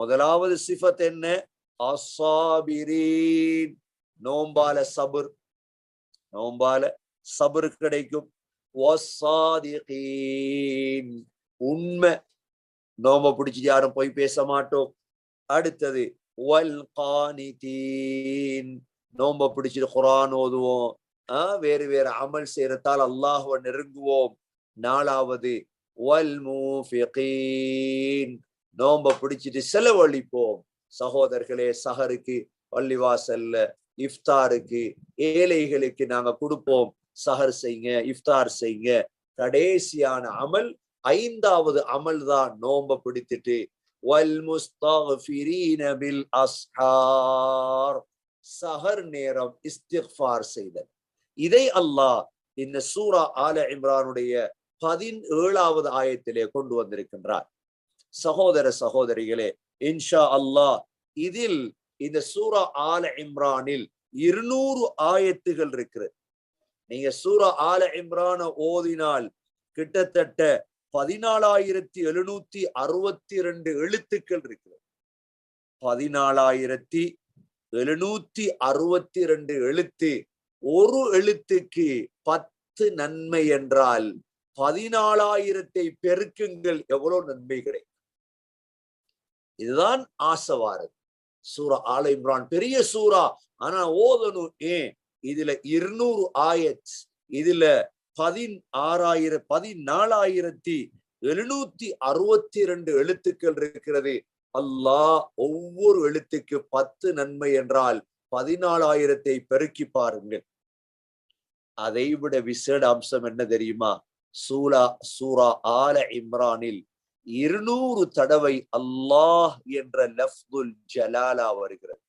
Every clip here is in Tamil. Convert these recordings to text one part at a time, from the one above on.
முதலாவது சிஃபத் என்ன? அசாபிரீன். நோம்பால சபுர். நோம்பால சபுர் கிடைக்கும். உண்மை. நோம்ப பிடிச்சிட்டு யாரும் போய் பேச மாட்டோம். அடுத்தது வல் கானிதீன். நோம்ப பிடிச்சிட்டு குரான் ஓதுவோம். வேறு வேறு அமல் செய்யறதால் அல்லாஹுவ நெருங்குவோம். நாலாவது வல் மூஃபிகீன். நோம்ப பிடிச்சிட்டு செலவழிப்போம். சகோதரர்களே சஹருக்கு பள்ளிவாசல்ல இஃப்தாருக்கு ஏழைகளுக்கு நாங்க கொடுப்போம். சஹர் செய்யுங்க இஃப்தார் செய்யுங்க கடைசியான அமல் ஐந்தாவது அமல் தான் நோம்ப பிடித்துட்டு. வல் முஸ்தஃபிரீன அஸ்ஹார். சஹர் நேரம் இஸ்திஃபார் செய்தல். இதை அல்லாஹ் இந்த சூரா ஆல இம்ரானுடைய பதினேழாவது ஆயத்திலே கொண்டு வந்திருக்கின்றார். சகோதர சகோதரிகளே இன்ஷா அல்லாஹ் இதில் இந்த சூரா ஆல இம்ரானில் இருநூறு ஆயத்துகள் இருக்கிறது நீங்க சூரா ஆல இம்ரான ஓதினால் கிட்டத்தட்ட பதினாலாயிரத்தி எழுநூத்தி அறுபத்தி ரெண்டு எழுத்துக்கள் இருக்கிறது பதினாலாயிரத்தி எழுநூத்தி அறுபத்தி ரெண்டு எழுத்து ஒரு எழுத்துக்கு பத்து நன்மை என்றால் பதினாலாயிரத்தை பெருக்குங்கள் எவ்வளவு நன்மை கிடைக்கும் இதுதான் ஆசவாரது சூரா ஆல இம்ரான் பெரிய சூரா. ஆனா ஓதணும் ஏன்? இதுல இருநூறு ஆயத் இதுல பதினாறாயிரம் பதினாலாயிரத்தி எழுநூத்தி அறுபத்தி ரெண்டு எழுத்துக்கள் இருக்கிறது. அல்லாஹ் ஒவ்வொரு எழுத்துக்கு பத்து நன்மை என்றால் பதினாலாயிரத்தை பெருக்கி பாருங்கள். அதை விட விசேட அம்சம் என்ன தெரியுமா? சூலா சூரா ஆல இம்ரானில் இருநூறு தடவை அல்லாஹ் என்ற லஃப்துல் ஜலாலா வருகிறது.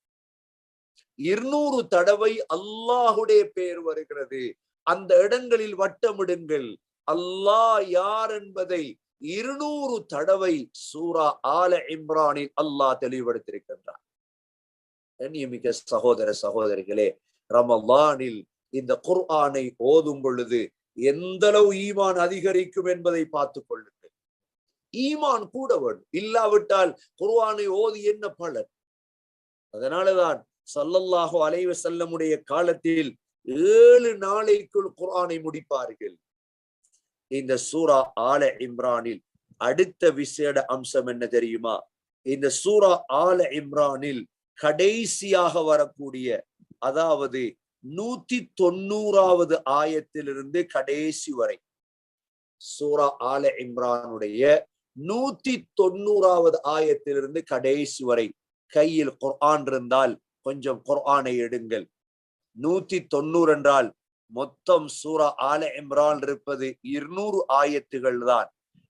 இருநூறு தடவை அல்லாஹுடைய பெயர் வருகிறது. அந்த இடங்களில் வட்டமிடுங்கள். அல்லாஹ் யார் என்பதை இருநூறு தடவை சூரா ஆல இம்ரானில் அல்லாஹ் தெளிவுபடுத்தியிருக்கின்றார் கண்ணியமிக்க சகோதர சகோதரிகளே ரமலானில் இந்த குர்ஆனை ஓதும் பொழுது எந்த அளவு ஈமான் அதிகரிக்கும் என்பதை பார்த்துக் கொள்ளுங்கள். ஈமான் கூட வேண்டும் இல்லாவிட்டால் குர்ஆனை ஓதி என்ன பலன்? அதனாலதான் சல்லல்லாஹோ அலைவ செல்லமுடைய காலத்தில் ஏழு நாளைக்குள் குர்ஆனை முடிப்பார்கள். இந்த சூரா ஆல இம்ரானில் அடுத்த விசேட அம்சம் என்ன தெரியுமா? இந்த சூரா ஆல இம்ரானில் கடைசியாக வரக்கூடிய அதாவது நூத்தி தொண்ணூறாவது ஆயத்திலிருந்து கடைசி வரை சூரா ஆல இம்ரானுடைய நூத்தி தொண்ணூறாவது ஆயத்திலிருந்து கடைசி வரை கையில் குர்ஆன் இருந்தால் கொஞ்சம் குர்ஆனை எடுங்கள். நூத்தி தொண்ணூறு என்றால் மொத்தம் சூரா ஆல இம்ரான் இருப்பது இருநூறு ஆயத்துகள் தான்.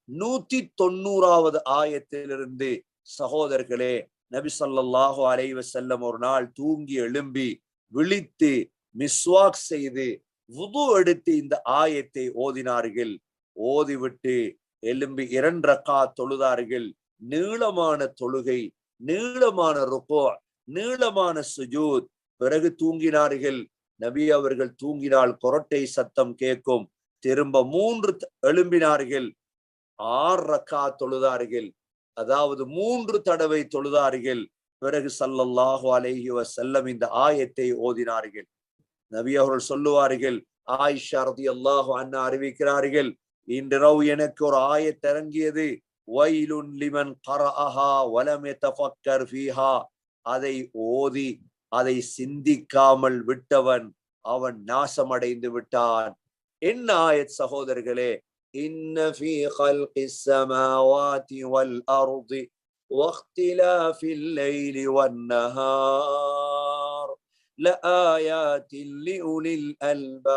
நூத்தி தொண்ணூறாவது ஆயத்திலிருந்து சகோதரர்களே நபி சொல்லாஹோ அலைவ செல்லம் ஒரு நாள் தூங்கி எழும்பி விழித்து மிஸ்வாக் செய்து வுது எடுத்து இந்த ஆயத்தை ஓதினார்கள். ஓதிவிட்டு எலும்பி இரண்டு ரக்கா தொழுதார்கள். நீளமான தொழுகை நீளமான ருக்கோ நீளமான சுஜூத். பிறகு தூங்கினார்கள். நபி அவர்கள் தூங்கினால் கொரட்டை சத்தம் கேட்கும். திரும்ப மூன்று எழும்பினார்கள். ஆறு ரக்கா தொழுதார்கள். அதாவது மூன்று தடவை தொழுதார்கள். பிறகு சல்லல்லாஹு அலைஹி செல்லம் இந்த ஆயத்தை ஓதினார்கள். நபி அவர்கள் சொல்லுவார்கள் ஆயிஷா ரலியல்லாஹு அண்ணா அறிவிக்கிறார்கள். இன்றிரவு எனக்கு ஒரு ஆயத் இறங்கியது வைலுன் லிமன் கரஅஹா வலம் யதஃபக்கர் ஃபீஹா அதை ஓதி அதை சிந்திக்காமல் விட்டவன் அவன் நாசமடைந்து விட்டான் என்ன ஆயத் சகோதரர்களே إن في خلق السماوات والأرض واختلاف الليل والنهار لآيات لأولي الألباب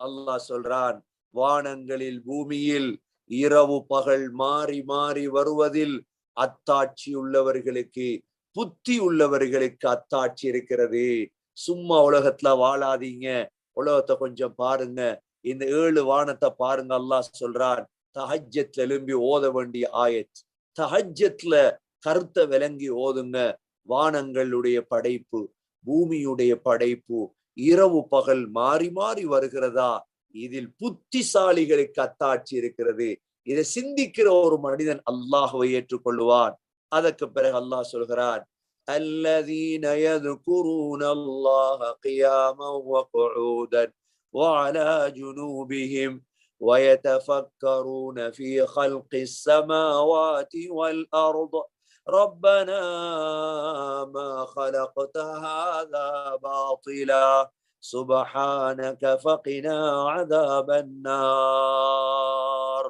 அல்லாஹ் சொல்றான் வானங்களில் பூமியில் இரவு பகல் மாறி மாறி வருவதில் அத்தாட்சி உள்ளவர்களுக்கு புத்தி உள்ளவர்களுக்கு அத்தாட்சி இருக்கிறது. சும்மா உலகத்துல வாழாதீங்க. உலகத்தை கொஞ்சம் பாருங்க. இந்த ஏழு வானத்தை பாருங்க அல்லாஹ் சொல்றான் தஹஜ்ஜத்ல எழும்பி ஓத வேண்டிய ஆயத். தஹஜ்ஜத்ல கருத்தை விளங்கி ஓதுங்க. வானங்களுடைய படைப்பு பூமியுடைய படைப்பு இரவு பகல் மாறி மாறி வருகிறதா இதில் புத்திசாலிகளுக்கு அத்தாட்சி இருக்கிறது இதை சிந்திக்கிற ஒரு மனிதன் அல்லாஹுவை ஏற்றுக்கொள்வான் அதற்கு பிறகு அல்லாஹ் சொல்கிறான் الذين يذكرون الله قياما وقعودا وعلى جنوبهم ويتفكرون في خلق السماوات والأرض ربنا ما خلقت هذا باطلا سبحانك فقنا عذاب النار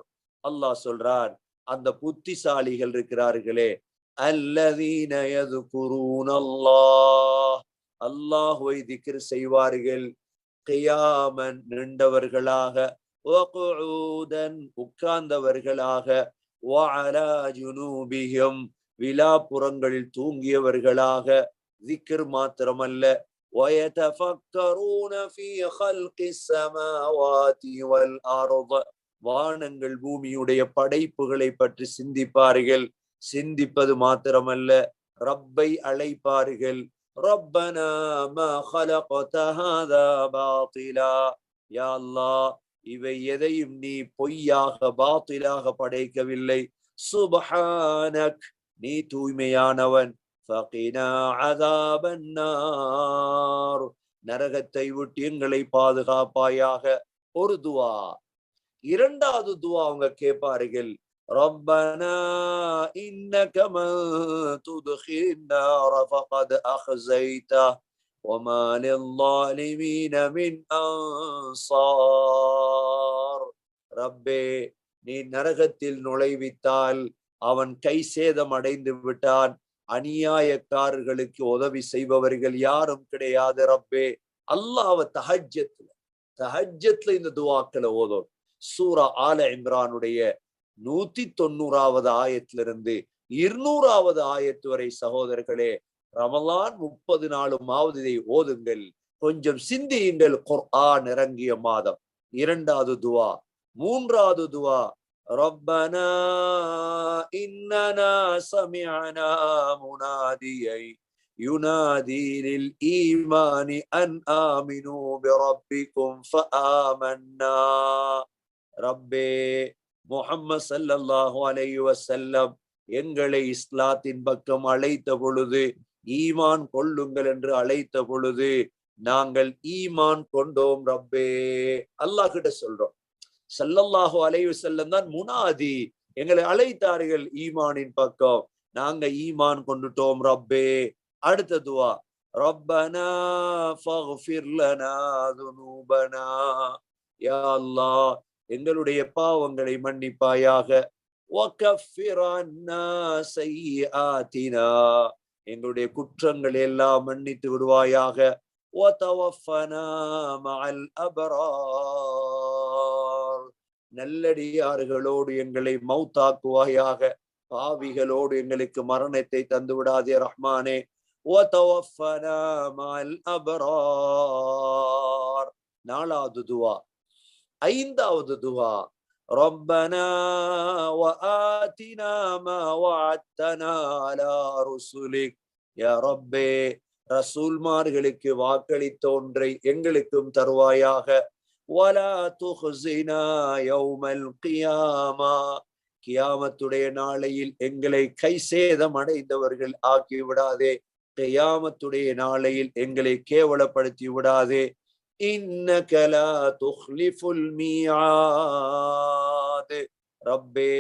அல்லாஹ் சொல்றான் அந்த புத்திசாலிகள் இருக்கிறார்களே அல்லதீன யதுகுரூன அல்லாஹ் அல்லாஹுவை திக்ர் செய்வார்கள் கியாமன் நின்றவர்களாக வகுஊதன் உட்கார்ந்தவர்களாக வஅலா ஜுனூபிஹிம் விழாபுறங்களில் தூங்கியவர்களாக திக்கர் மாத்திரமல்ல. வானங்கள் பூமியுடைய படைப்புகளை பற்றி சிந்திப்பார்கள். சிந்திப்பது மாத்திரமல்ல. ரப்பை அழைப்பார்கள். ரப்பனா யா அல்லா இவை எதையும் நீ பொய்யாக பாத்திலாக படைக்கவில்லை. சுபஹானக். நீ தூய்மையானவன் ஃபகினா அதாபன் நார் நரகத்தை விட்டு எங்களை பாதுகாப்பாயாக ஒரு துவா இரண்டாவது துவா அவங்க கேட்பார்கள் ربنا إنك من تدخل النار فقد أخزيته وما للظالمين من أنصار ரப்பே நீ நரகத்தில் நுழைவித்தால் அவன் கை சேதம் அடைந்து விட்டான். அநியாயக்காரர்களுக்கு உதவி செய்பவர்கள் யாரும் கிடையாது ரப்பே. அல்லாஹ் தஹஜத்துல தஹஜத்துல இந்த துவாக்களை ஓதும் சூரா ஆல இம்ரானுடைய நூத்தி தொண்ணூறாவது ஆயத்திலிருந்து இருநூறாவது ஆயத்து வரை சகோதரர்களே ரமலான் முப்பது நாளுமாவது இதை ஓதுங்கள். கொஞ்சம் சிந்தியுங்கள் குர்ஆன் இறங்கிய மாதம். இரண்டாவது துவா மூன்றாவது துவா ربنا إننا سمعنا مناديا ينادي للإيمان أن آمنوا بربكم فآمنا ربي முஹம்மது சல்லல்லாஹு அலைஹி வஸல்லம் எங்களை இஸ்லாத்தின் பக்கம் அழைத்த பொழுது ஈமான் கொள்ளுங்கள் என்று அழைத்த பொழுது நாங்கள் ஈமான் கொண்டோம் ரப்பே அல்லாஹ் கிட்ட சொல்றோம் சல்லல்லாஹு அலைவு செல்லம் தான் முனாதி. எங்களை அழைத்தார்கள் ஈமானின் பக்கம். நாங்க ஈமான் கொண்டுட்டோம் ரப்பே. அடுத்த துவா. ரப்பனா ஃபக்ஃபிர் துனூபனா. யா அல்லாஹ் எங்களுடைய பாவங்களை மன்னிப்பாயாக. எங்களுடைய குற்றங்கள் எல்லாம் மன்னித்து விடுவாயாக. நல்லடியார்களோடு எங்களை மௌத்தாக்குவாயாக பாவிகளோடு எங்களுக்கு மரணத்தை தந்து விடாதே ரஹ்மானே நாலாவது துவா ஐந்தாவது துவா ربنا وآتنا ما وعدتنا على رسلك يا ربي ரசூல்மார்களுக்கு வாக்களித்த ஒன்றை எங்களுக்கும் தருவாயாக வலா துஹ்ஸினா யௌமல் கியாமா கியாமத்துடைய நாளையில் எங்களை கை சேதம் அடைந்தவர்கள் ஆக்கி விடாதே கியாமத்துடைய நாளையில் எங்களை கேவலப்படுத்தி விடாதே إنك لا تخلف الميعاد ரப்பே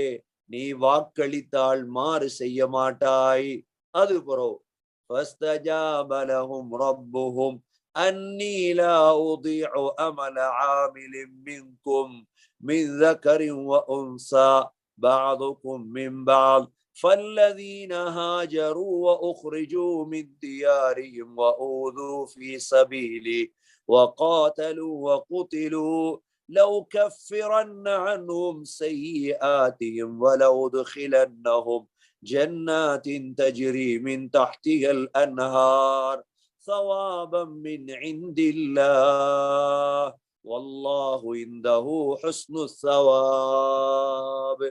நீ வாக்களித்தால் மாறு செய்ய மாட்டாய் அது புறோ فاستجاب لهم ربهم أني لا أضيع أمل عامل منكم من ذكر وأنثى بعضكم من بعض. فالذين هاجروا وأخرجوا من ديارهم وأوذوا في سبيلي وقاتلوا وقتلوا لو كفرن عنهم سيئاتهم ولأدخلنهم جنات تجري من تحتها الأنهار. சவாபம் மின் இந்தில்லா வல்லாஹு இந்தஹு ஹுஸ்னு சவாப்.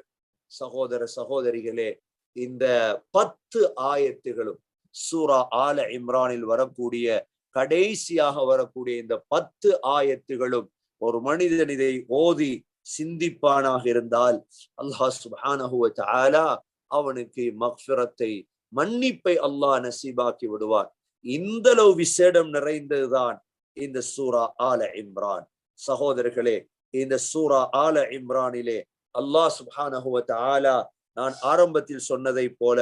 சகோதர சகோதரிகளே இந்த பத்து ஆயத்துகளும் சூரா ஆல இம்ரானில் வரக்கூடிய கடைசியாக வரக்கூடிய இந்த பத்து ஆயத்துகளும் ஒரு மனிதன் இதை ஓதி சிந்திப்பானாக இருந்தால் அல்லாஹ் சுபானஹுவ அவனுக்கு மக்ஃபிரத்தை மன்னிப்பை அல்லாஹ் நசீபாக்கி விடுவார் இந்த அளவு விசேடம் நிறைந்ததுதான் இந்த சூரா ஆல இம்ரான். சகோதரர்களே இந்த சூரா ஆல இம்ரானிலே அல்லாஹ் சுப்ஹானஹு ஆலா நான் ஆரம்பத்தில் சொன்னதை போல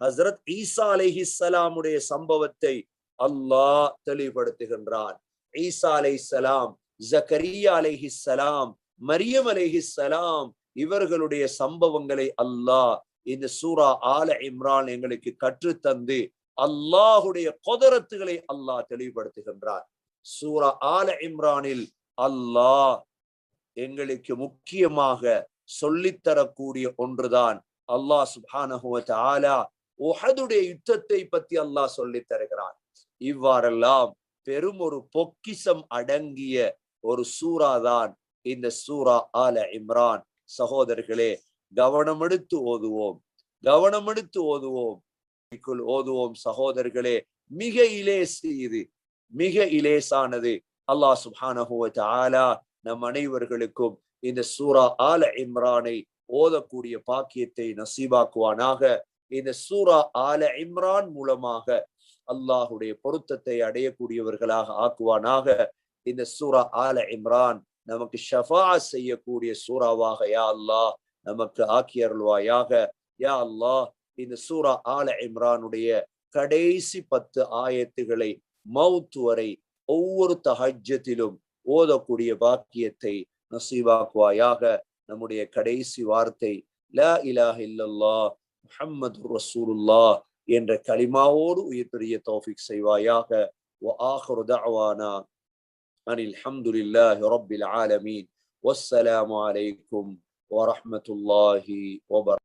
ஹசரத் ஈசா அலைஹிஸ்ஸலாமுடைய சம்பவத்தை அல்லாஹ் தெளிவுபடுத்துகின்றான். ஈசா அலை சலாம் ஜக்கரியா அலைஹிஸ்ஸலாம் மரியம் அலைஹிஸ்ஸலாம் இவர்களுடைய சம்பவங்களை அல்லாஹ் இந்த சூரா ஆல இம்ரான் எங்களுக்கு கற்றுத்தந்து அல்லாஹுடைய கொதரத்துகளை அல்லாஹ் தெளிவுபடுத்துகின்றார். சூரா ஆல இம்ரானில் அல்லாஹ் எங்களுக்கு முக்கியமாக சொல்லித்தரக்கூடிய ஒன்றுதான். அல்லாஹ் சுபானஹுவத் ஆலா உஹதுடைய யுத்தத்தை பத்தி அல்லாஹ் சொல்லித் தருகிறான். இவ்வாறெல்லாம் பெரும் ஒரு பொக்கிசம் அடங்கிய ஒரு சூறா தான் இந்த சூரா ஆல இம்ரான். சகோதரர்களே கவனம் எடுத்து ஓதுவோம். கவனம் எடுத்து ஓதுவோம். இதுக்குள் ஓதுவோம் சகோதரர்களே மிக இலேசு இது. மிக இலேசானது. அல்லாஹ் சுப்ஹானஹு ஆலா நம் அனைவர்களுக்கும் இந்த சூரா ஆல இம்ரானை ஓதக்கூடிய பாக்கியத்தை நசீபாக்குவானாக. இந்த சூரா ஆல இம்ரான் மூலமாக அல்லாஹுடைய பொருத்தத்தை அடையக்கூடியவர்களாக ஆக்குவானாக. இந்த சூரா ஆல இம்ரான் நமக்கு ஷஃபா செய்யக்கூடிய சூறாவாக யா அல்லாஹ் நமக்கு ஆக்கியருள்வாயாக யா அல்லாஹ் இந்த சூரா ஆல இம்ரானுடைய கடைசி பத்து ஆயத்துகளை மவுத் வரை ஒவ்வொரு தஹஜத்திலும் ஓதக்கூடிய பாக்கியத்தை நசீவாக்குவாயாக நம்முடைய கடைசி வார்த்தை லா இலாஹ இல்லல்லாஹ் முஹம்மது ரசூலுல்லாஹ் என்ற கலிமாவோடு உயிர் பெரிய தௌஃபிக் செய்வாயாக وآخر دعوانا أن الحمد لله رب العالمين والسلام عليكم ورحمة الله وبركاته